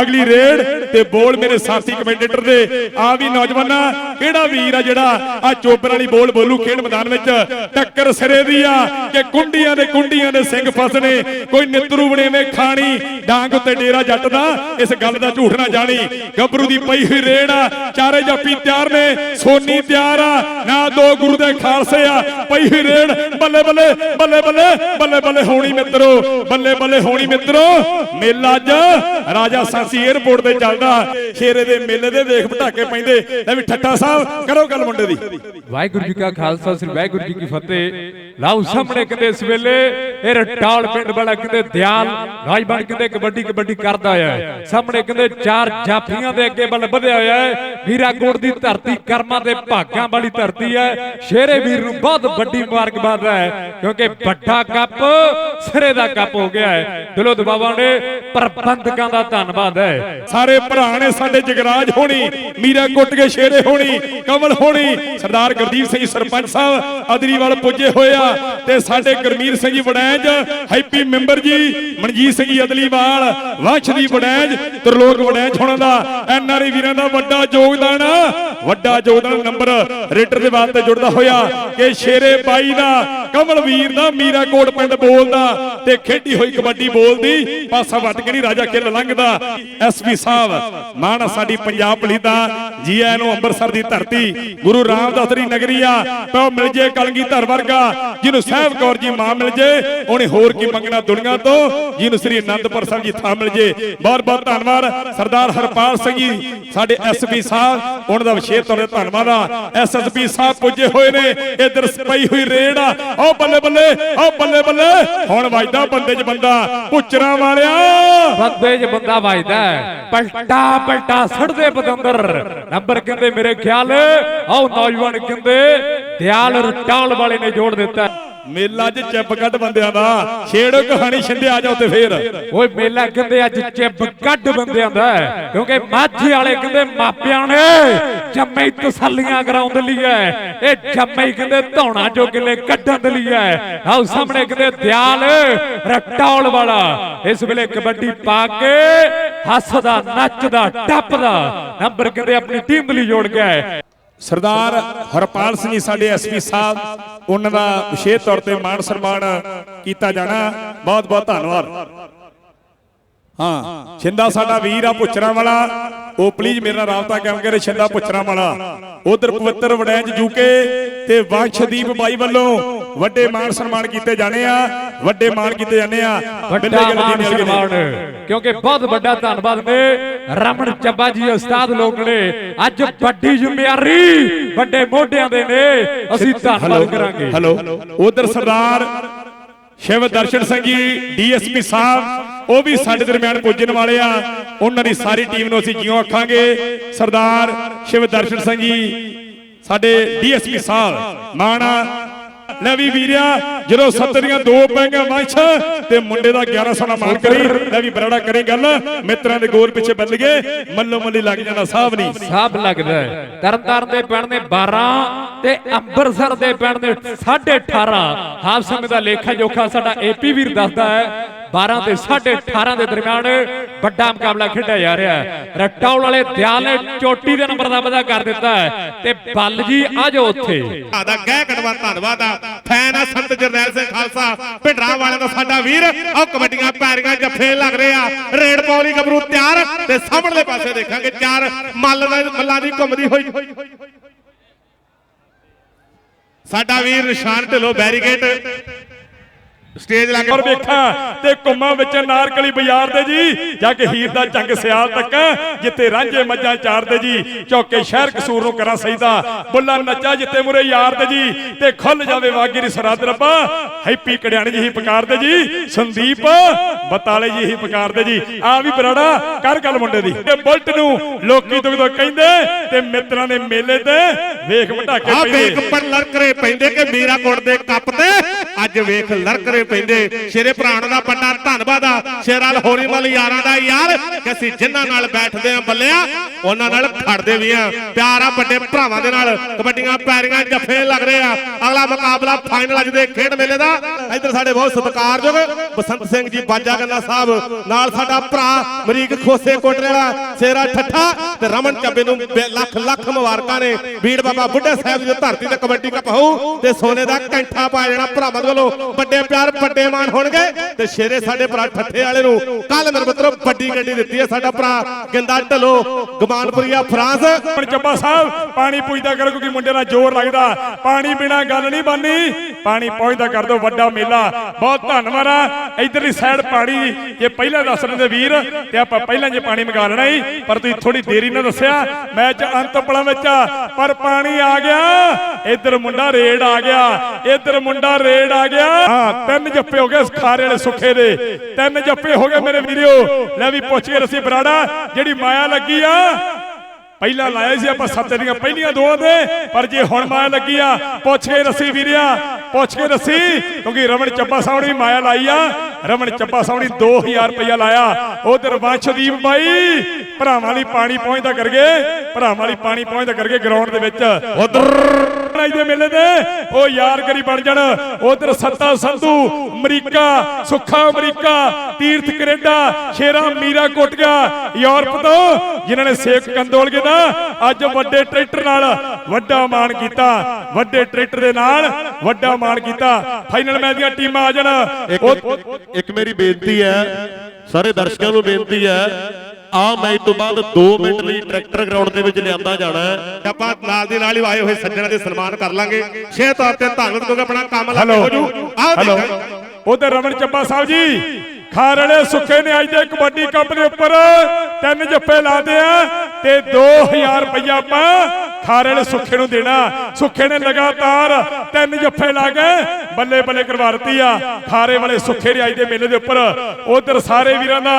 ਅਗਲੀ ਰੇਡ ਤੇ ਬੋਲ ਮੇਰੇ ਸਾਥੀ ਕਮੈਂਟੇਟਰ ਦੇ। ਆ ਵੀ ਨੌਜਵਾਨਾਂ, ਕਿਹੜਾ ਵੀਰ ਆ ਜਿਹੜਾ ਆ ਚੋਬਰ ਵਾਲੀ ਬੋਲ ਬੋਲੂ ਖੇਡ ਮੈਦਾਨ ਵਿੱਚ? ਟੱਕਰ ਸਿਰੇ ਦੀ ਆ ਕਿ ਕੁੰਡੀਆਂ ਦੇ ਕੁੰਡੀਆਂ ਦੇ ਸਿੰਘ ਫਸਣੇ ਕੋਈ ਨਿਤਰੂ ਬਣੇਵੇਂ ਖਾਣੀ, ਡਾਂਗ ਉੱਤੇ ਡੇਰਾ ਜੱਟ ਦਾ ਇਸ ਗੱਲ ਦਾ ਝੂਠ ਨਾ ਜਾਣੀ। ਗੱਭਰੂ ਦੀ ਪਈ ਹੋਈ ਰੇਡ ਆ, ਚਾਰੇ ਜਾਪੀ ਤਿਆਰ ਨੇ, ਸੋਨੀ ਤਿਆਰ ਆ, ਨਾ ਦੋ ਗੁਰੂ ਦੇ ਖਾਲਸੇ ਆ। ਪਈ ਹੋਈ ਰੇਡ, ਬੱਲੇ ਬੱਲੇ ਬੱਲੇ ਬੱਲੇ ਬੱਲੇ ਬੱਲੇ ਹੋਣੀ ਮਿੱਤਰੋ, ਬੱਲੇ ਬੱਲੇ ਹੋਣੀ ਮਿੱਤਰੋ। ਮੇਲਾ ਅੱਜ ਰਾਜਾ ਸਾਂਸੀ 에ਅਰਪੋਰਟ ਤੇ ਚੱਲਦਾ ਸ਼ੇਰੇ ਦੇ ਮੇਲੇ ਦੇ ਵੇਖ ਪਟਾਕੇ ਪੈਂਦੇ। ਲੈ ਵੀ ਠੱਟਾ ਸਾਹਿਬ, ਕਰੋ ਗੱਲ ਮੁੰਡੇ ਦੀ। ਵਾਹਿਗੁਰੂ ਜੀ ਕਾ ਖਾਲਸਾ, ਸ੍ਰੀ ਵਾਹਿਗੁਰੂ ਜੀ ਕੀ ਫਤਿਹ। ਲਾਓ ਸਾਹਮਣੇ ਕਹਿੰਦੇ ਇਸ ਵੇਲੇ, ਇਹ ਰਟਾਲ ਪਿੰਡ ਵਾਲਾ ਕਹਿੰਦੇ ਦਿਆਲ ਰਾਜਬਣ ਕਹਿੰਦੇ ਕਬੱਡੀ ਕਬੱਡੀ ਕਰਦਾ ਹੈ। ਸਾਹਮਣੇ ਕਹਿੰਦੇ ਚਾਰ ਜਾਫੀਆਂ ਦੇ ਅੱਗੇ ਵੱਲ ਵਧਿਆ ਹੋਇਆ ਹੈ। ਵੀਰਾਕੋਟ ਦੀ ਧਰਤੀ, ਕਰਮਾਂ ਦੇ ਭਾਗਾਂ ਵਾਲੀ ਧਰਤੀ ਹੈ। ਸ਼ੇਰੇ ਵੀਰ ਨੂੰ ਬਹੁਤ ਵੱਡੀ ਮੁਬਾਰਕਬਾਦ ਹੈ, ਕਿਉਂਕਿ ਵੱਡਾ ਕੱਪ ਸਿਰੇ ਦਾ ਕੱਪ ਹੋ ਗਿਆ ਹੈ। ਦਿਲੋਂ ਦਬਾਵਾਂ ਨੇ ਪ੍ਰਬੰਧਕਾਂ ਦਾ ਧੰਨਵਾਦ। ਹੈ। ਸਾਰੇ ਭਰਾ ਨੇ ਸਾਡੇ ਜਗਰਾਜ ਹੋਣੀ, ਮੀਰਾ ਕੁੱਟ ਕੇ ਸ਼ੇਰੇ ਹੋਣੀ, ਕਮਲ ਹੋਣੀ, ਸਰਦਾਰ ਗੁਰਦੀਪ ਸਿੰਘ ਸਰਪੰਚ ਸਾਹਿਬ ਅਦਰੀਵਾਲ ਪੁੱਜੇ ਹੋਇਆ ਤੇ ਸਾਡੇ ਗਰਮੀਰ ਸਿੰਘ ਜੀ ਵੜੈਂਜ, ਹੈਪੀ ਮੈਂਬਰ ਜੀ, ਮਨਜੀਤ ਸਿੰਘ ਜੀ ਅਦਲੀਵਾਲ ਵੰਸ਼ਦੀਪ ਵੜੈਂਜ, ਤਰਲੋਕ ਵੜੈਂਜ ਹੋਣਾ ਦਾ ਐਨਆਰਆਈ ਵੀਰਾਂ ਦਾ ਵੱਡਾ ਯੋਗਦਾਨ ਵੱਡਾ ਯੋਗਦਾਨ ਨੰਬਰ ਰੇਟਰ ਦੇ ਵਾਸਤੇ ਜੁੜਦਾ ਹੋਇਆ ਕਿ ਸ਼ੇਰੇ ਬਾਈ ਦਾ ਕਮਲਵੀਰ ਦਾ, ਮੀਰਾ ਕੋਟ ਪਿੰਡ ਬੋਲਦਾ ਤੇ ਖੇਡੀ ਹੋਈ ਕਬੱਡੀ ਬੋਲਦੀ ਪਾਸਾ ਵੱਟ ਕੇ ਨਹੀਂ ਰਾਜਾ ਕਿੱਲ ਲੰਘਦਾ। ਐਸਪੀ ਸਾਹਿਬ, ਮਾਣ ਸਾਡੀ ਪੰਜਾਬ ਪੁਲਿਸ ਜੀ ਆਇਆਂ ਨੂੰ ਅੰਮ੍ਰਿਤਸਰ ਦੀ ਧਰਤੀ। ਗੁਰੂ ਰਾਮਦਾਸ ਦੀ ਨਗਰੀ ਆ। ਪਿਓ ਮਿਲ ਜੇ ਕਲਗੀ ਵਰਗਾ। ਜਿਹਨੂੰ ਸਾਹਿਬ ਕੌਰ ਜੀ ਮਾਂ ਮਿਲ ਜੇ, ਉਹਨੇ ਹੋਰ ਕੀ ਮੰਗਣਾ ਦੁਨੀਆ ਤੋਂ? ਜਿਹਨੂੰ ਸ੍ਰੀ ਅਨੰਦਪੁਰ ਸਾਹਿਬ ਜੀ ਥਾਂ ਮਿਲ ਜੇ। ਬਹੁਤ ਬਹੁਤ ਧੰਨਵਾਦ। ਸਰਦਾਰ ਹਰਪਾਲ ਸਿੰਘ ਜੀ, ਸਾਡੇ ਐਸਪੀ ਸਾਹਿਬ, ਉਹਨਾਂ ਦਾ ਵਿਸ਼ੇਸ਼ ਤੌਰ ਤੇ ਧੰਨਵਾਦ ਆ। ਐਸਐਸਪੀ ਸਾਹਿਬ ਪੁੱਜੇ ਹੋਏ ਨੇ। ਇਧਰ ਪਈ ਹੋਈ ਰੇਡ ਆ। ਉਹ ਬੱਲੇ ਬੱਲੇ ਉਹ ਬੱਲੇ ਬੱਲੇ। ਹੁਣ ਵਜਦਾ ਬੰਦੇ 'ਚ ਬੰਦਾ ਪੁੱਚਰਾਂ ਵਾਲਿਆ। ਬੰਦੇ 'ਚ ਬੰਦਾ ਵੱਜਦਾ ਪਲਟਾ ਪਲਟਾ ਸੜਦੇ ਬਦੰਦਰ ਨੰਬਰ ਕਹਿੰਦੇ ਮੇਰੇ ਖਿਆਲ ਆਓ ਨੌਜਵਾਨ ਕਹਿੰਦੇ ਦਿਆਲ ਰਟਾਲ ਵਾਲੇ ਨੇ ਜੋੜ ਦਿੱਤਾ। ਮੇਲਾ 'ਚ ਚਿੱਪ ਕੱਢ ਬੰਦਿਆਂ ਦਾ। ਛੇੜੋ ਕਹਾਣੀ ਛਿੰਦੇ ਆ ਜਾਓ ਤੇ ਫੇਰ। ਓਏ ਮੇਲਾ ਕਹਿੰਦੇ ਅੱਜ ਚਿੱਬ ਕੱਢ ਬੰਦਿਆਂ ਦਾ ਕਿਉਂਕਿ ਮਾਝੇ ਵਾਲੇ ਕਹਿੰਦੇ ਮਾਪਿਆਂ ਨੇ ਜੰਮੇ ਤਸੱਲੀਆਂ ਕਰਾਉਣ ਲਈ ਹੈ। ਇਹ ਜੰਮੇ ਕਹਿੰਦੇ ਧੌਣਾ ਜੋ ਕਿਲੇ ਕੱਢਣ ਦੇ ਲਈ ਹੈ। ਆਓ ਸਾਹਮਣੇ ਕਹਿੰਦੇ ਦਿਆਲ ਰਟੌਲ ਵਾਲਾ। ਇਸ ਵੇਲੇ ਕਬੱਡੀ ਪਾ ਕੇ ਹੱਸਦਾ, ਨੱਚਦਾ, ਟੱਪਦਾ। ਨੰਬਰ ਕਹਿੰਦੇ ਆਪਣੀ ਟੀਮ ਲਈ ਜੋੜ ਗਿਆ ਹੈ। ਸਰਦਾਰ ਹਰਪਾਲ ਸਿੰਘ ਜੀ, ਸਾਡੇ ਐਸਪੀ ਸਾਹਿਬ, ਉਹਨਾਂ ਦਾ ਵਿਸ਼ੇਸ਼ ਤੌਰ ਤੇ ਮਾਣ ਸਨਮਾਨ ਕੀਤਾ ਜਾਣਾ। ਬਹੁਤ ਬਹੁਤ ਧੰਨਵਾਦ। ਹਾਂ, ਛਿੰਦਾ ਸਾਡਾ ਵੀਰ ਆ ਪੁੱਛਰਾਂ ਵਾਲਾ ਉਹ ਪਲੀਜ਼ ਮੇਰੇ ਨਾਲ ਰਾਬਤਾ ਕਾਇਮ ਕਰੇ, ਛਿੰਦਾ ਪੁੱਛਰਾਂ ਵਾਲਾ ਉਧਰ ਪਵਿੱਤਰ ਵੜੈਂਜ ਜੂਕੇ ਤੇ ਵੰਸ਼ਦੀਪ ਬਾਈ ਵੱਲੋਂ ਵੱਡੇ ਮਾਣ ਸਨਮਾਨ ਕੀਤੇ ਜਾਣੇ ਆ। ਵੱਡੇ ਮਾਣ ਕੀਤੇ ਜਾਣੇ ਆ। ਵੱਡਾ ਮਾਣ। ਸਨਮਾਨ ਕਿਉਂਕਿ ਬਹੁਤ ਵੱਡਾ ਧੰਨਵਾਦ ਨੇ ਰਮਨ ਚੱਬਾ ਜੀ ਉਸਤਾਦ ਲੋਕ ਨੇ। ਅੱਜ ਵੱਡੀ ਜ਼ਿੰਮੇਵਾਰੀ ਵੱਡੇ ਮੋਢਿਆਂ ਦੇ ਨੇ। ਅਸੀਂ ਧੰਨਵਾਦ ਕਰਾਂਗੇ। ਹੈਲੋ ਉਧਰ ਸਰਦਾਰ ਸ਼ਿਵ ਦਰਸ਼ਨ ਸਿੰਘ ਜੀ ਡੀਐਸਪੀ ਸਾਹਿਬ ਉਹ ਵੀ ਸਾਡੇ ਦਰਮਿਆਨ ਪੁੱਜਣ ਵਾਲੇ ਆ। ਉਹਨਾਂ ਦੀ ਸਾਰੀ ਟੀਮ ਨੂੰ ਅਸੀਂ ਜਿਉਂ ਆਖਾਂਗੇ। ਸਰਦਾਰ ਸ਼ਿਵ ਦਰਸ਼ਨ ਸਿੰਘ ਜੀ ਸਾਡੇ ਡੀਐਸਪੀ ਸਾਹਿਬ ਮਾਣਾ ਲੈ ਵੀ ਵੀਰਿਆ ਜਦੋਂ ਸੱਤ ਦੀਆਂ ਦੋ ਪੈਂਗਾ ਵੰਸ਼ ਤੇ ਮੁੰਡੇ ਦਾ 1100 ਨਾਲ ਮਾਰ ਕਰੀ ਲੈ ਵੀ ਬਰਾੜਾ ਕਰੇ ਗੱਲ ਮਿੱਤਰਾਂ ਦੇ ਗੋਲ ਪਿੱਛੇ ਬੱਲ ਗਏ ਮੱਲੋ ਮੱਲੀ ਲੱਗ ਜਾਣਾ ਸਾਹਿਬ ਨਹੀਂ। ਸਭ ਲੱਗਦਾ ਹੈ। ਤਰਨਤਾਰਨ ਦੇ ਪਿੰਡ ਨੇ 12 ਤੇ ਅੰਮ੍ਰਿਤਸਰ ਦੇ ਪਿੰਡ ਨੇ 18.5 ਹਾਫ ਸਮੇਂ ਦਾ ਲੇਖਾ ਜੋਖਾ ਸਾਡਾ ਏਪੀ ਵੀਰ ਦੱਸਦਾ ਹੈ। 12 ਤੇ 18.5 ਦੇ ਦਰਮਿਆਨ ਵੱਡਾ ਮੁਕਾਬਲਾ ਖੇਡਿਆ ਜਾ ਰਿਹਾ ਹੈ। ਰਟੌਲ ਵਾਲੇ ਦਿਆਲ ਨੇ ਚੋਟੀ ਦੇ ਨੰਬਰ ਦਾ ਵਾਅਦਾ ਕਰ ਦਿੱਤਾ ਹੈ ਤੇ ਬੱਲ ਜੀ ਆ ਜਾਓ ਉੱਥੇ। ਦਾ ਗਹਿ ਕਟਵਾ ਧੰਨਵਾਦ ਆ। ਫੈਨ ਆ ਸੰਤ ਜਰਨੈਲ ਸਿੰਘ ਖਾਲਸਾ, ਭਿੰਡਰਾ ਵਾਲਿਆਂ ਦਾ ਸਾਡਾ ਵੀਰ। ਉਹ ਕਬੱਡੀਆਂ ਪੈਰੀਆਂ ਜੱਫੇ ਲੱਗ ਰਹੇ ਆ। ਰੇਡ ਪੌਲੀ ਗੱਭਰੂ ਤਿਆਰ ਤੇ ਸਾਹਮਣੇ ਪਾਸੇ ਦੇਖਾਂਗੇ ਚਾਰ ਮੱਲ ਦਾ ਮੱਲਾਂ ਦੀ ਘੁੰਮਦੀ ਹੋਈ। ਸਾਡਾ ਵੀਰ ਨਿਸ਼ਾਨ ਢਿੱਲੋ ਬੈਰੀਕੇਡ। ਸਟੇਜ ਲਾ ਕੇ ਵੇਖਾਂ ਤੇ ਕੁੰਮਾਂ ਵਿੱਚ ਨਾਰਕਲੀ ਬਾਜ਼ਾਰ ਦੇ ਜੀ ਜਾ ਕੇ ਹੀਰ ਦਾ ਜੰਗ ਸਿਆਲ ਤੱਕ ਜਿੱਥੇ ਰਾਂਝੇ ਮੱਝਾਂ ਚਾਰਦੇ ਜੀ ਚੌਕੇ ਸ਼ਹਿਰ ਕਸੂਰ ਨੂੰ ਕਰਾਂ ਸਈਦਾ ਬੁੱਲਾ ਨੱਚਾ ਜਿੱਤੇ ਮੁਰੇ ਯਾਰ ਦੇ ਜੀ ਤੇ ਖੁੱਲ ਜਾਵੇ ਵਾਗੀ ਦੀ ਸਰਹੱਦ ਰੱਬਾ ਹੈਪੀ ਕੜਿਆਣੀ ਜੀ ਹੀ ਪੁਕਾਰਦੇ ਜੀ ਸੰਦੀਪ ਬਤਾਲੇ ਜੀ ਹੀ ਪੁਕਾਰਦੇ ਜੀ ਆ ਵੀ ਬਰਾੜਾ ਕਰ ਗੱਲ ਮੁੰਡੇ ਦੀ। ਤੇ ਬੁਲਟ ਨੂੰ ਲੋਕੀ ਦੁਗਦੋ ਕਹਿੰਦੇ ਤੇ ਮਿੱਤਰਾਂ ਦੇ ਮੇਲੇ ਤੇ ਵੇਖ ਮਟਾਕੇ ਆ ਪੈਂਦੇ। ਵੇਖ ਪਰ ਲੜਕਰੇ ਪੈਂਦੇ ਕਿ ਮੀਰਾ ਕੋਟ ਦੇ ਕੱਪ ਤੇ। ਅੱਜ ਵੇਖ ਲੜਕਰੇ ਪੈਂਦੇ। ਸ਼ੇਰੇ ਭਰਾਣ ਦਾ ਵੱਡਾ ਧੰਨਵਾਦ ਆ। ਸ਼ੇਰਾ ਲਹੋਰੀ ਮਲ ਯਾਰਾਂ ਦਾ ਯਾਰ ਕਿ ਅਸੀਂ ਜਿਨ੍ਹਾਂ ਨਾਲ ਬੈਠਦੇ ਆ ਬੱਲਿਆ ਉਹਨਾਂ ਨਾਲ ਖੜਦੇ ਵੀ ਆ। ਪਿਆਰ ਆ ਵੱਡੇ ਭਰਾਵਾਂ ਦੇ ਨਾਲ। ਕਬੱਡੀਆਂ ਪੈਰੀਆਂ ਜੱਫੇ ਲੱਗ ਰਹੇ ਆ। ਅਗਲਾ ਮੁਕਾਬਲਾ ਫਾਈਨਲ ਅੱਜ ਦੇ ਖੇਡ ਮੇਲੇ ਦਾ। ਇੱਧਰ ਸਾਡੇ ਬਹੁਤ ਸਤਿਕਾਰਯੋਗ ਬਸੰਤ ਸਿੰਘ ਜੀ, ਬਾਜਾ ਗੰਨਾ ਸਾਹਿਬ, ਨਾਲ ਸਾਡਾ ਭਰਾ ਮਰੀਕ ਖੋਸੇ ਕੋਟਲੇ ਵਾਲਾ, ਸ਼ੇਰਾ ਠੱਠਾ। ਤੇ ਰਮਨ ਚੱਬੇ ਨੂੰ ਲੱਖ ਲੱਖ ਮੁਬਾਰਕਾਂ ਨੇ। ਵੀਰ ਬਾਬਾ ਬੁੱਢੇ ਸਾਹਿਬ ਦੀ ਧਰਤੀ ਤੇ ਕਬੱਡੀ ਕੱਪ ਹੋਊ ਤੇ ਸੋਨੇ ਦਾ ਕੈਂਠਾ ਪਾਇਆ ਜਾਣਾ ਭਰਾਵਾਂ ਦੇ ਵੱਲੋਂ। ਵੱਡੇ ਪਿਆਰ, ਵੱਡੇ ਮਾਨ ਹੋਣਗੇ ਤੇ ਸ਼ੇਰੇ ਸਾਡੇ ਭਰਾ ਠੱਠੇ ਵਾਲੇ ਨੂੰ। ਕੱਲ ਮੇਰੇ ਮਿੱਤਰੋ ਵੱਡੀ ਗੱਡੀ ਦਿੱਤੀ ਹੈ ਸਾਡਾ ਭਰਾ ਗਿੰਦਾ ਢਲੋ, ਗਮਾਨਪੁਰੀਆ, ਫਰਾਂਸ। ਹੁਣ ਚੱਬਾ ਸਾਹਿਬ, ਪਾਣੀ ਪੁੱਜਦਾ ਕਰੋ ਕਿਉਂਕਿ ਮੁੰਡੇ ਦਾ ਜ਼ੋਰ ਲੱਗਦਾ। ਪਾਣੀ ਬਿਨਾ ਗੱਲ ਨਹੀਂ ਬਣਨੀ। ਪਾਣੀ ਪਹੁੰਚਦਾ ਕਰ ਦੋ ਵੱਡਾ ਮੇਲਾ। ਬਹੁਤ ਧੰਨਵਾਦ ਆ। ਇਧਰਲੀ ਸਾਈਡ ਪਾਣੀ, ਜੇ ਪਹਿਲਾਂ ਦੱਸ ਦਿੰਦੇ ਵੀਰ, ਤੇ ਆਪਾਂ ਪਹਿਲਾਂ ਜੇ ਪਾਣੀ ਮੰਗਾ ਲੈਣਾ ਸੀ, ਪਰ ਤੁਸੀਂ ਥੋੜੀ ਦੇਰੀ ਨਾਲ ਦੱਸਿਆ। ਮੈਚ ਅੰਤ ਪਲਾਂ ਵਿੱਚ ਆ, ਪਰ ਪਾਣੀ ਆ ਗਿਆ। ਇਧਰ ਮੁੰਡਾ ਰੇਡ ਆ ਗਿਆ। ਇਧਰ ਮੁੰਡਾ ਰੇਡ ਆ ਗਿਆ। ਹਾਂ, ਤਿੰਨ ਜੱਫੇ ਹੋ ਗਏ ਇਸ ਖਾਰੇ ਵਾਲੇ ਸੁੱਖੇ ਦੇ। ਤਿੰਨ ਜੱਫੇ ਹੋ ਗਏ ਮੇਰੇ ਵੀਰਿਓ। ਲੈ ਵੀ ਪੁੱਛ ਕੇ ਰਸੀ ਬਰਾੜਾ, ਜਿਹੜੀ ਮਾਇਆ ਲੱਗੀ ਆ। ਪਹਿਲਾਂ ਲਾਇਆ ਸੀ ਆਪਾਂ ਸੱਤ ਦੀਆਂ ਪਹਿਲੀਆਂ ਦੋ ਦੇ ਪਰ ਜੇ ਹੁਣ ਮਾਇਆ ਲੱਗੀ ਆ ਪੁੱਛ ਕੇ ਰੱਸੀ ਵੀਰਿਆ ਪੁੱਛ ਕੇ ਰੱਸੀ ਕਿਉਂਕਿ ਰਮਨ ਚੱਬਾ ਸਾਹਮਣੇ ਮਾਇਆ ਲਾਈ ਆ ਰਮਨ ਚੱਬਾ ਸਾਹਮਣੇ 2000 ਰੁਪਇਆ ਲਾਇਆ। ਉਧਰ ਵੰਸ਼ਦੀਪ ਬਾਈ ਭਰਾਵਾਂ ਲਈ ਪਾਣੀ ਪਹੁੰਚਦਾ ਕਰਗੇ ਭਰਾਵਾਂ ਲਈ ਪਾਣੀ ਪਹੁੰਚਦਾ ਕਰਗੇ ਗਰਾਊਂਡ ਦੇ ਵਿੱਚ। ਉਧਰ ਦੇ ਮੇਲੇ ਦੇ। ਉਹ ਯਾਰ ਕਰੀ ਬਣ ਜਾਣ। ਉਧਰ Satta Sandhu, America, Sukha America, Tirath Canada Shera Meera ਕੁੱਟ ਯੂਰਪ ਤੋਂ ਜਿਨ੍ਹਾਂ ਨੇ ਸੇਖ ਕੰਦੋਲਗੇ ਦਾ ਅੱਜ ਵੱਡੇ ਟਰੈਕਟਰ ਨਾਲ ਵੱਡਾ ਮਾਣ ਕੀਤਾ। ਵੱਡੇ ਟਰੈਕਟਰ ਦੇ ਨਾਲ ਵੱਡਾ ਮਾਣ ਕੀਤਾ। ਫਾਈਨਲ ਮੈਚ ਦੀਆਂ ਟੀਮਾਂ ਆ ਜਾਣ। ਇੱਕ ਮੇਰੀ ਬੇਨਤੀ ਹੈ। ਸਾਰੇ ਦਰਸ਼ਕਾਂ ਨੂੰ ਬੇਨਤੀ ਹੈ ਆ ਮੈਚ ਤੋਂ ਬਾਅਦ 2 ਮਿੰਟ ਲਈ ਟਰੈਕਟਰ ਗਰਾਊਂਡ ਦੇ ਵਿੱਚ ਲਿਆਂਦਾ ਜਾਣਾ ਹੈ। ਆਪਾਂ ਨਾਲ ਦੀ ਨਾਲ ਹੀ ਆਏ ਹੋਏ ਸੱਜਣਾਂ ਦੇ ਸਨਮਾਨ ਕਰ ਲਾਂਗੇ। ਛੇ ਤੌਰ ਤੇ ਧੰਨਵਾਦ ਕਿਉਂਕਿ ਆਪਣਾ ਕੰਮ ਲੱਗ ਹੋ ਜੂ ਹੈਲੋ ਦੇਖੋ। ਉਧਰ ਰਮਨ ਚੱਬਾ ਸਾਹਿਬ ਜੀ ਖਾਰੜੇ ਸੁੱਖੇ ਨੇ ਅੱਜ ਦੇ ਕਬੱਡੀ ਕੱਪ ਦੇ ਉੱਪਰ ਤਿੰਨ ਜੱਫੇ ਲਾਦੇ ਆ ਤੇ 2000 ਰੁਪਇਆ ਆਪਾਂ ਖਾਰੜੇ ਸੁੱਖੇ ਨੂੰ ਦੇਣਾ। ਸੁੱਖੇ ਨੇ ਲਗਾਤਾਰ ਤਿੰਨ ਜੱਫੇ ਲਾ ਕੇ ਬੱਲੇ ਬੱਲੇ ਕਰਵਾ ਦਿੱਤੀ ਆ। ਖਾਰੇ ਵਾਲੇ ਸੁੱਖੇ ਅੱਜ ਦੇ ਮੇਲੇ ਦੇ ਉੱਪਰ। ਉਧਰ ਸਾਰੇ ਵੀਰਾਂ ਦਾ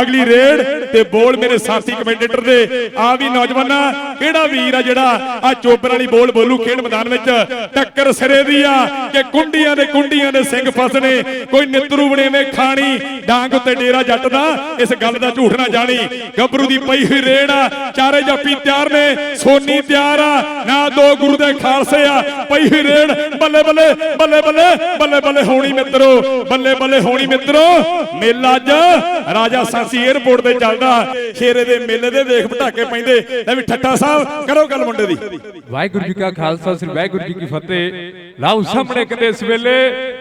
ਅਗਲੀ ਰੇਡ ਤੇ ਬੋਲ ਮੇਰੇ ਸਾਥੀ ਕਮੈਂਟੇਟਰ ਦੇ। ਆ ਵੀ ਨੌਜਵਾਨਾਂ ਕਿਹੜਾ ਵੀਰ ਆ ਜਿਹੜਾ ਆ ਚੋਬਰ ਵਾਲੀ ਬੋਲ ਬੋਲੂ ਖੇਡ ਮੈਦਾਨ ਵਿੱਚ? ਟੱਕਰ ਸਿਰੇ ਦੀ ਆ ਕਿ ਕੁੰਡੀਆਂ ਦੇ ਕੁੰਡੀਆਂ ਦੇ ਸਿੰਘ ਫਸਣੇ। ਕੋਈ ਨਿਤਰੂ ਬਣੇਵੇਂ ਖਾਣੀ ਡਾਂਗ ਉੱਤੇ ਡੇਰਾ ਜੱਟ ਦਾ ਇਸ ਗੱਲ ਦਾ ਝੂਠ ਨਾ ਜਾਣੀ। ਗੱਭਰੂ ਦੀ ਪਈ ਹੋਈ ਰੇਡ ਆ। ਚਾਰੇ ਜਾਪੀ ਤਿਆਰ ਨੇ ਸੋਨੀ ਤਿਆਰ ਆ। ਨਾ ਦੋ ਗੁਰੂ ਦੇ ਖਾਲਸੇ ਆ। ਪਈ ਹੋਈ ਰੇਡ ਬੱਲੇ ਬੱਲੇ ਬੱਲੇ ਬੱਲੇ ਬੱਲੇ ਬੱਲੇ ਹੋਣੀ ਮਿੱਤਰੋ, ਬੱਲੇ ਬੱਲੇ ਹੋਣੀ ਮਿੱਤਰੋ। ਮੇਲਾ ਅੱਜ ਰਾਜਾ ਸਾਂਸੀ 에ਅਰਪੋਰਟ ਤੇ ਚੱਲਦਾ। ਸ਼ੇਰੇ ਦੇ ਮੇਲੇ ਦੇ ਵੇਖ ਪਟਾਕੇ ਪੈਂਦੇ। ਲੈ ਵੀ ਠੱਟਾ ਸਾਹਿਬ, ਕਰੋ ਗੱਲ ਮੁੰਡੇ ਦੀ। ਵਾਹਿਗੁਰੂ ਜੀ ਕਾ ਖਾਲਸਾ, ਸ੍ਰੀ ਵਾਹਿਗੁਰੂ ਜੀ ਕੀ ਫਤਿਹ। ਲਾਓ ਸਾਹਮਣੇ ਕਹਿੰਦੇ ਇਸ ਵੇਲੇ,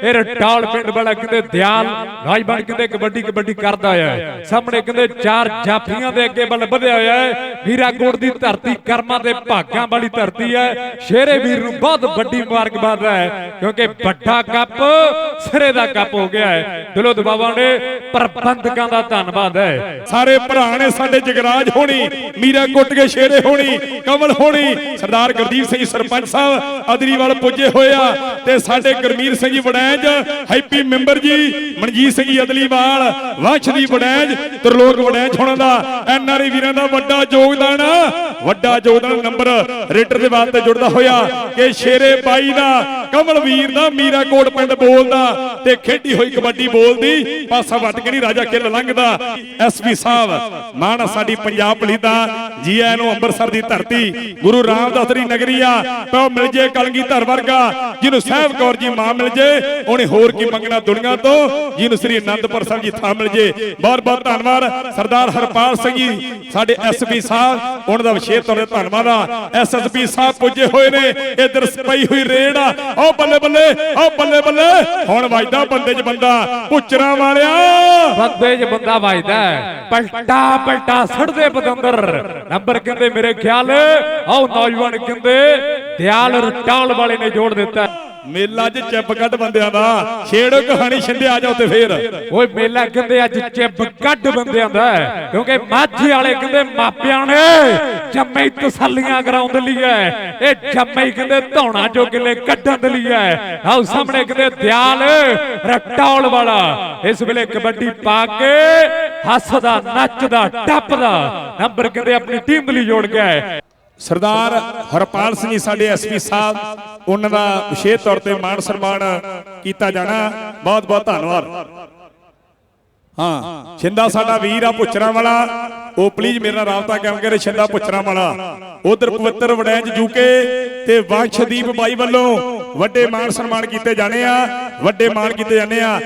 ਇਹ ਰਟਾਲ ਪਿੰਡ ਵਾਲਾ ਕਹਿੰਦੇ ਦਿਆਲ ਰਾਜ ਬਣ ਕਬੱਡੀ ਕਬੱਡੀ ਕਰਦਾ ਹੈ। ਸਾਹਮਣੇ ਕਹਿੰਦੇ ਚਾਰ ਜਾਫੀਆਂ ਦੇ ਅੱਗੇ ਵੱਲ ਵਧਿਆ ਹੋਇਆ ਹੈ। ਵੀਰਾਕੋਟ ਦੀ ਧਰਤੀ, ਕਰਮਾਂ ਦੇ ਭਾਗਾਂ ਵਾਲੀ ਧਰਤੀ ਹੈ। ਸ਼ੇਰੇ ਵੀਰ ਨੂੰ ਬਹੁਤ ਵੱਡੀ ਮੁਬਾਰਕਬਾਦ ਹੈ, ਕਿਉਂਕਿ ਵੱਡਾ ਕੱਪ ਸਿਰੇ ਦਾ ਕੱਪ ਹੋ ਗਿਆ ਹੈ। ਦਿਲੋਂ ਦਬਾਵਾਂ ਨੇ ਪ੍ਰਬੰਧਕਾਂ ਦਾ ਧੰਨਵਾਦ ਹੈ। ਸਾਰੇ ਭਰਾ ਨੇ ਸਾਡੇ ਜਗਰਾਜ ਹੋਣੀ, ਮੀਰਾ ਕੁੱਟ ਕੇ ਸ਼ੇਰੇ ਹੋਣੀ, ਕਮਲ ਹੋਣੀ, ਸਰਦਾਰ ਗੁਰਦੀਪ ਸਿੰਘ ਜੀ, ਸਰਪੰਚ ਸਾਹਿਬ ਅਦਰੀਵਾਲ ਪੁੱਜੇ ਹੋਇਆ ਤੇ ਸਾਡੇ ਗਰਮੀਰ ਸਿੰਘ ਜੀ ਵੜੈਂਜ, ਹੈਪੀ ਮੈਂਬਰ ਜੀ, ਮਨਜੀਤ ਸਿੰਘ ਜੀ ਅਦਲੀਵਾਲ ਵੰਸ਼ਦੀਪ ਵੜੈਂਜ, ਤਰਲੋਕ ਵੜੈਂਜ ਹੋਣਾ ਦਾ ਐਨਆਰਆਈ ਵੀਰਾਂ ਦਾ ਵੱਡਾ ਯੋਗਦਾਨ ਵੱਡਾ ਯੋਗਦਾਨ ਨੰਬਰ ਰੇਟਰ ਦੇ ਵਾਸਤੇ ਜੁੜਦਾ ਹੋਇਆ ਕਿ ਸ਼ੇਰੇ ਬਾਈ ਦਾ ਕਮਲਵੀਰ ਦਾ, ਮੀਰਾ ਕੋਟ ਪਿੰਡ ਬੋਲਦਾ ਤੇ ਖੇਡੀ ਹੋਈ ਕਬੱਡੀ ਬੋਲਦੀ ਪਾਸਾ ਵੱਟ ਕੇ ਨਹੀਂ ਰਾਜਾ ਕਿੱਲ ਲੰਘਦਾ। ਐਸਪੀ ਸਾਹਿਬ, ਮਾਣ ਸਾਡੀ ਪੰਜਾਬ ਪੁਲਿਸ ਜੀ ਆਇਆਂ ਨੂੰ ਅੰਮ੍ਰਿਤਸਰ ਦੀ ਧਰਤੀ। ਗੁਰੂ ਰਾਮਦਾਸ ਦੀ ਨਗਰੀ ਆ। ਪਿਓ ਮਿਲ ਜੇ ਕਲਗੀਧਰ ਵਰਗਾ। ਜਿਹਨੂੰ ਸਾਹਿਬ ਕੌਰ ਜੀ ਮਾਂ ਮਿਲ ਜੇ, ਉਹਨੇ ਹੋਰ ਕੀ ਮੰਗਣਾ ਦੁਨੀਆ ਤੋਂ? ਜਿਹਨੂੰ ਸ੍ਰੀ ਅਨੰਦਪੁਰ ਸਾਹਿਬ ਜੀ ਥਾਂ ਮਿਲ ਜੇ। ਬਹੁਤ ਬਹੁਤ ਧੰਨਵਾਦ। ਸਰਦਾਰ ਹਰਪਾਲ ਸਿੰਘ ਜੀ, ਸਾਡੇ ਐਸਪੀ ਸਾਹਿਬ, ਉਹਨਾਂ ਦਾ ਵਿਸ਼ੇਸ਼ ਤੌਰ ਤੇ ਧੰਨਵਾਦ ਆ। ਐਸਐਸਪੀ ਸਾਹਿਬ ਪੁੱਜੇ ਹੋਏ ਨੇ। ਇਧਰ ਪਈ ਹੋਈ ਰੇਡ ਆ। ਆਓ ਬੱਲੇ ਬੱਲੇ ਆਓ ਬੱਲੇ ਬੱਲੇ। ਹੁਣ ਵਜਦਾ ਬੰਦੇ 'ਚ ਬੰਦਾ ਪੁੱਚਰਾਂ ਵਾਲਿਆ। ਬੰਦੇ 'ਚ ਬੰਦਾ ਵੱਜਦਾ ਪਲਟਾ ਪਲਟਾ ਸੜਦੇ ਬਦੰਦਰ ਨੰਬਰ ਕਹਿੰਦੇ ਮੇਰੇ ਖਿਆਲ ਆਓ ਨੌਜਵਾਨ ਕਹਿੰਦੇ ਦਿਆਲ ਰਟਾਲ ਵਾਲੇ ਨੇ ਜੋੜ ਦਿੱਤਾ। ਮੇਲਾ 'ਚ ਚਿੱਪ ਕੱਢ ਬੰਦਿਆਂ ਦਾ। ਛੇੜੋ ਕਹਾਣੀ ਛਿੰਦੇ ਆ ਜਾਓ ਤੇ ਫੇਰ। ਓਏ ਮੇਲਾ ਕਹਿੰਦੇ ਅੱਜ ਚਿੱਬ ਕੱਢ ਬੰਦਿਆਂ ਦਾ ਕਿਉਂਕਿ ਮਾਝੇ ਵਾਲੇ ਕਹਿੰਦੇ ਮਾਪਿਆਂ ਨੇ ਜੰਮੇ ਤਸੱਲੀਆਂ ਕਰਾਉਣ ਲਈ ਹੈ। ਇਹ ਜੰਮੇ ਕਹਿੰਦੇ ਧੌਣਾ ਚੋਂ ਕਿਲੇ ਕੱਢਣ ਦੇ ਲਈ ਹੈ। ਆਓ ਸਾਹਮਣੇ ਕਹਿੰਦੇ ਦਿਆਲ ਰਟੌਲ ਵਾਲਾ। ਇਸ ਵੇਲੇ ਕਬੱਡੀ ਪਾ ਕੇ ਹੱਸਦਾ, ਨੱਚਦਾ, ਟੱਪਦਾ। ਨੰਬਰ ਕਹਿੰਦੇ ਆਪਣੀ ਟੀਮ ਲਈ ਜੋੜ ਗਿਆ ਹੈ। ਸਰਦਾਰ ਹਰਪਾਲ ਸਿੰਘ ਜੀ, ਸਾਡੇ ਐਸਪੀ ਸਾਹਿਬ, ਉਹਨਾਂ ਦਾ ਵਿਸ਼ੇਸ਼ ਤੌਰ ਤੇ ਮਾਣ ਸਨਮਾਨ ਕੀਤਾ ਜਾਣਾ। ਬਹੁਤ ਬਹੁਤ ਧੰਨਵਾਦ। ਹਾਂ, ਛਿੰਦਾ ਸਾਡਾ ਵੀਰ ਆ ਪੁੱਛਰਾਂ ਵਾਲਾ ਉਹ ਪਲੀਜ਼ ਮੇਰੇ ਨਾਲ ਰਾਬਤਾ ਕਾਇਮ ਕਰੇ, ਛਿੰਦਾ ਪੁੱਛਰਾਂ ਵਾਲਾ ਉਧਰ ਪਵਿੱਤਰ ਵੜੈਂਜ ਜੂਕੇ ਤੇ ਵੰਸ਼ਦੀਪ ਬਾਈ ਵੱਲੋਂ ਵੱਡੇ ਮਾਣ ਸਨਮਾਨ ਕੀਤੇ ਜਾਣੇ ਆ, ਵੱਡੇ ਮਾਣ ਕੀਤੇ ਜਾਣੇ ਆ।